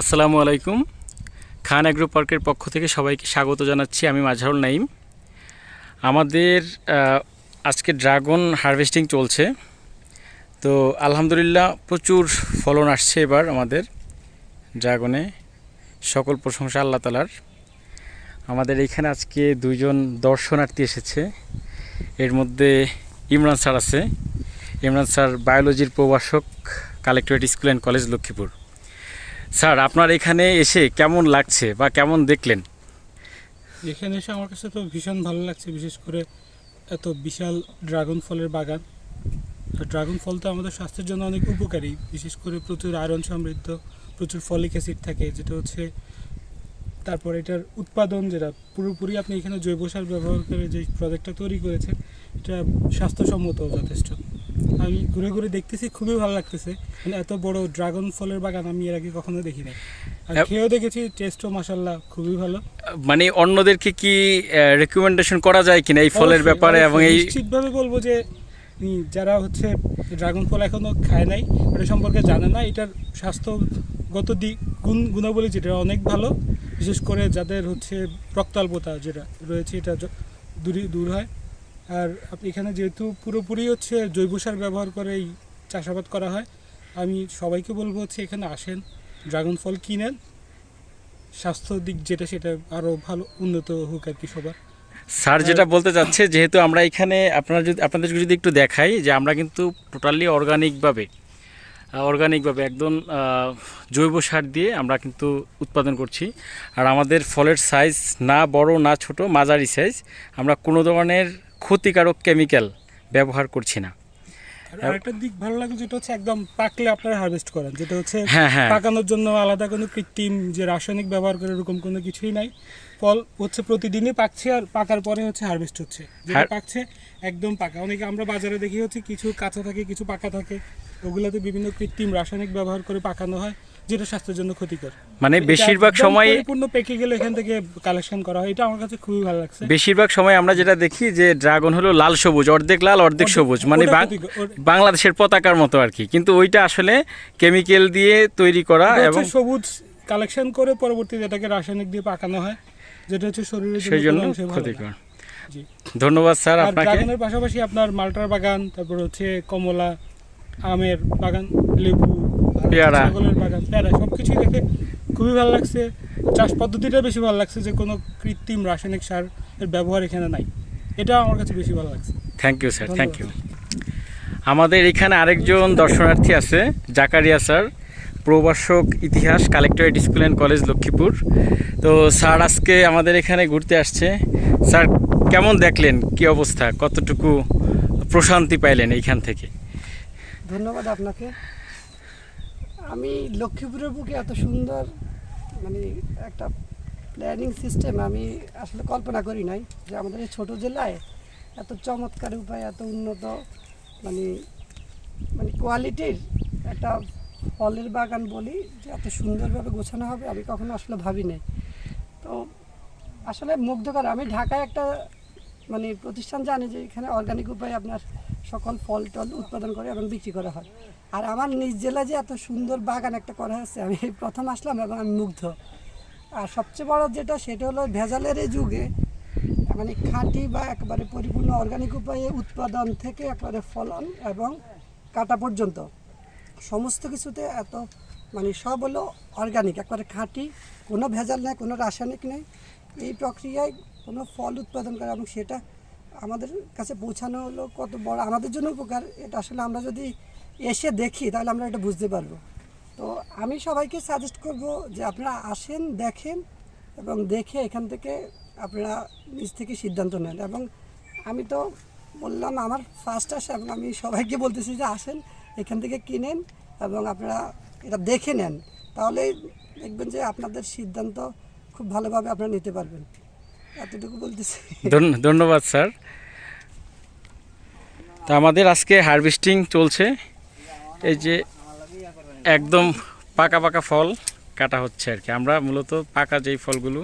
আসসালামু আলাইকুম। খান অ্যাগ্রো পার্কের পক্ষ থেকে সবাইকে স্বাগত জানাচ্ছি। আমি মাঝারুল নাইম আমাদের আজকে ড্রাগন হারভেস্টিং চলছে। তো আলহামদুলিল্লাহ প্রচুর ফলন আসছে এবার আমাদের ড্রাগনে। সকল প্রশংসা আল্লাহ তালার আমাদের এইখানে আজকে দুইজন দর্শনার্থী এসেছে। এর মধ্যে ইমরান স্যার আছে। ইমরান স্যার বায়োলজির প্রভাষক, collectorate school and college Lakshmipur. Sir, আপনার এখানে এসে কেমন লাগছে বা কেমন দেখলেন? এখানে এসে আমার কাছে তো ভীষণ ভালো লাগছে, বিশেষ করে এত বিশাল ড্রাগন ফলের বাগান। ড্রাগন ফল তো আমাদের স্বাস্থ্যের জন্য অনেক উপকারী, বিশেষ করে প্রচুর আয়রন সমৃদ্ধ, প্রচুর ফলিক অ্যাসিড থাকে, যেটা হচ্ছে তারপর এটার উৎপাদন যেটা পুরোপুরি আপনি এখানে জৈব সার ব্যবহার করে যে প্রজেক্টটা তৈরি করেছেন, এটা স্বাস্থ্যসম্মত যথেষ্ট। আমি ঘুরে ঘুরে দেখতেছি খুবই ভালো লাগতেছে। মানে এত বড় ড্রাগন ফলের বাগান আমি এর আগে কখনো দেখি নাই। আর খেয়েও দেখেছি টেস্টও মাসাল্লাহ খুবই ভালো। মানে অন্যদেরকে কি রেকমেন্ডেশন করা যায় কিনা এই ফলের ব্যাপারে এবং এই নিশ্চিতভাবে বলব যে যারা হচ্ছে ড্রাগন ফল এখনও খায় নাই এটা সম্পর্কে জানে না এটার স্বাস্থ্যগত দিক গুণ গুণাবলী যেটা অনেক ভালো। বিশেষ করে যাদের হচ্ছে রক্তাল্পতা যেটা রয়েছে এটা য- দূর হয়। আর এখানে যেহেতু পুরোপুরি হচ্ছে জৈব সার ব্যবহার করে এই চাষাবাদ করা হয়, আমি সবাইকে বলব হচ্ছে এখানে আসেন, ড্রাগন ফল কিনেন। স্বাস্থ্য দিক যেটা সেটা আরও ভালো, উন্নত হোক আর কি সবার। স্যার যেটা বলতে চাচ্ছে, যেহেতু আমরা এখানে আপনারা যদি, আপনাদের যদি একটু দেখাই যে আমরা কিন্তু টোটালি অর্গানিকভাবে অর্গানিকভাবে একদম জৈব সার দিয়ে আমরা কিন্তু উৎপাদন করছি। আর আমাদের ফলের সাইজ না বড় না ছোট, মাঝারি সাইজ আমরা কোনো ধরনের ক্ষতিকারক কেমিক্যাল ব্যবহার করছি না। আর আরেকটা দিক ভালো লাগে যেটা হচ্ছে একদম পাকলে আপনারা হারভেস্ট করেন যেটা হচ্ছে হ্যাঁ হ্যাঁ। পাকানোর জন্য আলাদা কোনো কৃত্রিম যে রাসায়নিক ব্যবহার করে এরকম কোনো কিছুই নাই। ফল হচ্ছে প্রতিদিনই পাকছে আর পাকার পরে হচ্ছে হারভেস্ট হচ্ছে। যেটা পাকছে একদম পাকা। অনেকে আমরা বাজারে দেখি হচ্ছে কিছু কাঁচা থাকে কিছু পাকা থাকে। ওগুলাতে বিভিন্ন কৃত্রিম রাসায়নিক ব্যবহার করে পাকানো হয় যেটা স্বাস্থ্যের জন্য ক্ষতিকর। মানে বেশিরভাগ সময় পরিপূর্ণ পেকে গেলে এখান থেকে কালেকশন করা হয়। এটা আমার কাছে খুবই ভালো লাগছে। বেশিরভাগ সময় আমরা যেটা দেখি যে ড্রাগন হলো লাল সবুজ অর্ধেক লাল অর্ধেক সবুজ। মানে বাংলাদেশের পতাকার মতো আর কি। কিন্তু ওইটা আসলে কেমিক্যাল দিয়ে তৈরি করা এবং সবুজ কালেকশন করে পরবর্তীতে এটাকে রাসায়নিক দিয়ে পাকানো হয় যেটা হচ্ছে শরীরের জন্য। ক্ষতিকর। জি। ধন্যবাদ স্যার আপনাকে। ড্রাগনের পাশাপাশি আপনার মালটার বাগান তারপর হচ্ছে কমলা আমের বাগান লেবু পেয়ারা। ছাগলের বাগান পেয়ারা সব কিছুই দেখে খুবই ভালো লাগছে। চাষ পদ্ধতিটা বেশি ভালো লাগছে যে কোনো কৃত্রিম রাসায়নিক সার এর ব্যবহার এখানে নাই। এটা আমার কাছে বেশি ভালো লাগছে। Thank you sir thank you আমাদের এখানে আরেকজন দর্শনার্থী আছে জাকারিয়া স্যার প্রভাষক ইতিহাস collectorate school and college Lakshmipur. তো স্যার আজকে আমাদের এখানে ঘুরতে আসছে। স্যার কেমন দেখলেন? কি অবস্থা? কতটুকু প্রশান্তি পাইলেন এইখান থেকে? ধন্যবাদ আপনাকে। আমি লক্ষ্মীপুরের বুকে এত সুন্দর মানে একটা প্ল্যানিং সিস্টেম আমি আসলে কল্পনা করি নাই যে আমাদের এই ছোটো জেলায় এত চমৎকার উপায়, এত উন্নত মানে মানে কোয়ালিটির একটা ফলের বাগান বলি যে এত সুন্দরভাবে গোছানো হবে, আমি কখনো আসলে ভাবি নাই তো আসলে মুগ্ধকর, আমি ঢাকায় একটা মানে প্রতিষ্ঠান জানি যে এখানে অর্গানিক উপায়ে আপনার সকল ফল টল উৎপাদন করে এবং বিক্রি করা হয়। আর আমার নিজ জেলায় যে এত সুন্দর বাগান একটা করা হয়েছে, আমি প্রথম আসলাম এবং আমি মুগ্ধ। আর সবচেয়ে বড় যেটা, সেটা হলো ভেজালের এই যুগে মানে খাঁটি বা একেবারে পরিপূর্ণ অর্গানিক উপায়ে উৎপাদন থেকে একেবারে ফলন এবং কাটা পর্যন্ত সমস্ত কিছুতে এত মানে সব হলো অর্গানিক একবারে খাঁটি। কোনো ভেজাল নেই, কোনো রাসায়নিক নেই। এই প্রক্রিয়ায় কোনো ফল উৎপাদন করে এবং সেটা আমাদের কাছে পৌঁছানো হলো কত বড়, আমাদের জন্য উপকার। এটা আসলে আমরা যদি এসে দেখি, তাহলে আমরা এটা বুঝতে পারব। তো আমি সবাইকে সাজেস্ট করব যে আপনারা আসেন, দেখেন এবং দেখে এখান থেকে আপনারা নিজ থেকে সিদ্ধান্ত নেন। এবং আমি তো বললাম, আমার ফার্স্ট আসা এবং আমি সবাইকে বলতেছি যে আসেন, এখান থেকে কিনেন এবং আপনারা এটা দেখে নেন। তাহলে দেখবেন যে আপনাদের সিদ্ধান্ত খুব ভালোভাবে আপনারা নিতে পারবেন। এতটুকু বলতেছি। ধন্যবাদ স্যার। তো আমাদের আজকে হারভেস্টিং চলছে। এই যে একদম পাকা পাকা ফল কাটা হচ্ছে আর কি। আমরা মূলত পাকা যেই ফলগুলো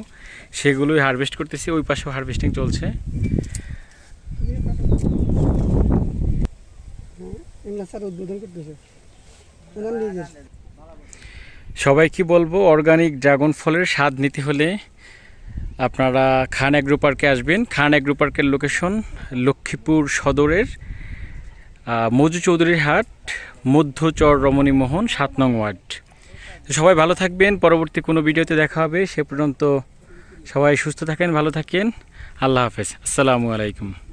সেগুলোই হারভেস্ট করতেছি ওই পাশেও হারভেস্টিং চলছে। স্যার উদ্বোধন করতেছে। সবাইকে বলব অর্গানিক ড্রাগন ফলের স্বাদ নিতে হলে আপনারা খান অ্যাগ্রো পার্কে আসবেন। খান অ্যাগ্রো পার্কের লোকেশন লক্ষ্মীপুর সদরের মজু চৌধুরীর হাট মধ্যচর রমণীমোহন সাত নং ওয়ার্ড। তো সবাই ভালো থাকবেন, পরবর্তী কোনো ভিডিওতে দেখা হবে, সে পর্যন্ত সবাই সুস্থ থাকেন, ভালো থাকেন। আল্লাহ হাফেজ। আসসালামু আলাইকুম।